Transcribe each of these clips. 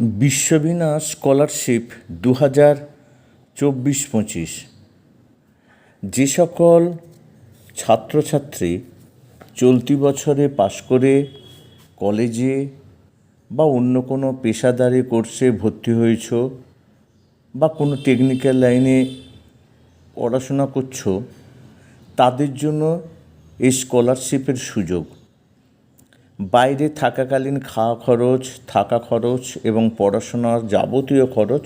বিশ্ববিনা scholarship দু হাজার চব্বিশ পঁচিশ যে সকল ছাত্রছাত্রী চলতি বছরে পাশ করে কলেজে বা অন্য কোনো পেশাদারি কোর্সে ভর্তি হয়েছ বা কোনো টেকনিক্যাল লাইনে পড়াশোনা করছ, তাদের জন্য এই স্কলারশিপের সুযোগ। বাইরে থাকাকালীন খাওয়া খরচ, থাকা খরচ এবং পড়াশোনার যাবতীয় খরচ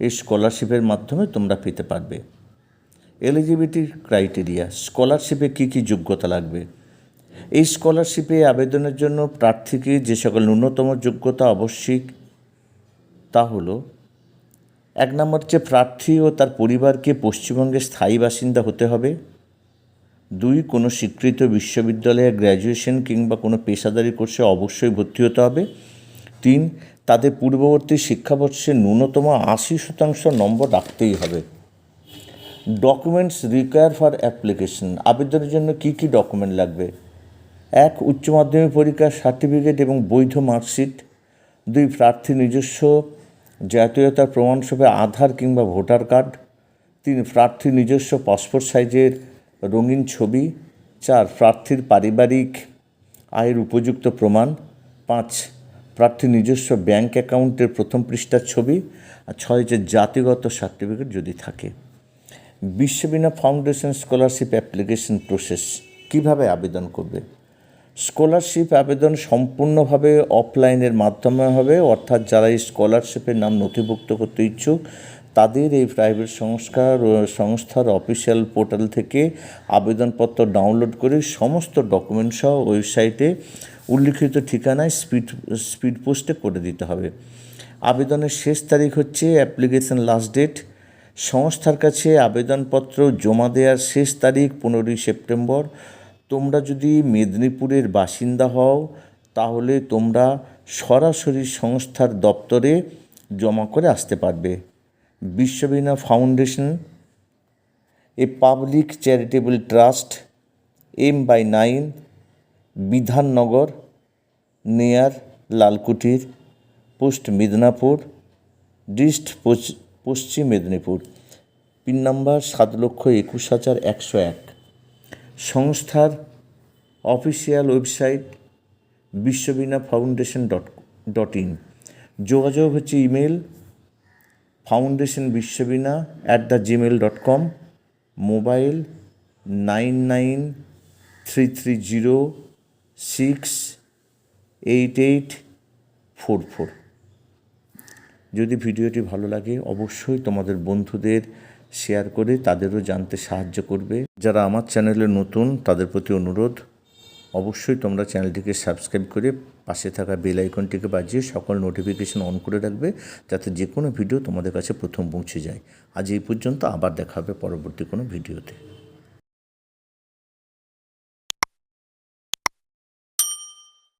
এই স্কলারশিপের মাধ্যমে তোমরা পেতে পারবে। এলিজিবিলিটি ক্রাইটেরিয়া, স্কলারশিপে কী কী যোগ্যতা লাগবে? এই স্কলারশিপে আবেদনের জন্য প্রার্থীকে যে সকল ন্যূনতম যোগ্যতা আবশ্যিক তা হলো, এক নম্বর হচ্ছে প্রার্থী ও তার পরিবারকে পশ্চিমবঙ্গের স্থায়ী বাসিন্দা হতে হবে। দুই, কোনো স্বীকৃত বিশ্ববিদ্যালয়ে গ্র্যাজুয়েশন কিংবা কোনো পেশাদারি কোর্সে অবশ্যই ভর্তি হতে হবে। তিন, তাদের পূর্ববর্তী শিক্ষাবর্ষে ন্যূনতম আশি শতাংশ নম্বর রাখতেই হবে। ডকুমেন্টস রিকোয়ার ফর অ্যাপ্লিকেশন, আবেদনের জন্য কী কী ডকুমেন্ট লাগবে? এক, উচ্চ মাধ্যমিক পরীক্ষার সার্টিফিকেট এবং বৈধ মার্কশিট। দুই, প্রার্থী নিজস্ব জাতীয়তার প্রমাণস্বরূপে আধার কিংবা ভোটার কার্ড। তিন, প্রার্থী নিজস্ব পাসপোর্ট সাইজের রঙিন ছবি, চার প্রার্থীর পারিবারিক আয়ের উপযুক্ত প্রমাণ, পাঁচ প্রার্থীর নিজস্ব ব্যাংক অ্যাকাউন্টের প্রথম পৃষ্ঠার ছবি, আর ছয় যে জাতিগত সার্টিফিকেট যদি থাকে। Biswabina foundation scholarship application process কীভাবে আবেদন করবে? স্কলারশিপ আবেদন সম্পূর্ণভাবে অফলাইনের মাধ্যমে হবে, অর্থাৎ যারা এই স্কলারশিপের নাম নথিভুক্ত করতে ইচ্ছুক তাদের এই প্রাইভেট সংস্কার সংস্থার অফিসিয়াল পোর্টাল থেকে আবেদনপত্র ডাউনলোড করে সমস্ত ডকুমেন্ট সহ ওয়েবসাইটে উল্লিখিত ঠিকানায় স্পিড স্পিড পোস্টে করে দিতে হবে। আবেদনের শেষ তারিখ হচ্ছে অ্যাপ্লিকেশন লাস্ট ডেট সংস্থার কাছে আবেদনপত্র জমা দেওয়ার শেষ তারিখ পনেরোই সেপ্টেম্বর। তোমরা যদি মেদিনীপুরের বাসিন্দা হও, তাহলে তোমরা সরাসরি সংস্থার দপ্তরে জমা করে আসতে পারবে। Biswabina foundation, a public charitable trust, M by nine, Bidhannagar, near লালকুটির post Medinipur, dist Paschim Medinipur. Pin number সাত লক্ষ একুশ হাজার একশো এক। সংস্থার official website Biswabina foundation dot dot in. যোগাযোগ হচ্ছে email foundation Biswabina at the gmail dot com mobile nine nine three three zero six eight eight four four যদি ভিডিওটি ভালো লাগে, অবশ্যই তোমাদের বন্ধুদের শেয়ার করে তাদেরও জানতে সাহায্য করবে। যারা আমার চ্যানেলে নতুন, তাদের প্রতি অনুরোধ। অবশ্যই তোমরা চ্যানেলটিকে সাবস্ক্রাইব করে পাশে থাকা বেল আইকনটিকে বাজিয়ে সকল নোটিফিকেশন অন করে রাখবে, যাতে যে কোনো ভিডিও তোমাদের কাছে প্রথম পৌঁছে যায়। আজ এই পর্যন্ত, আবার দেখা হবে পরবর্তী কোনো ভিডিওতে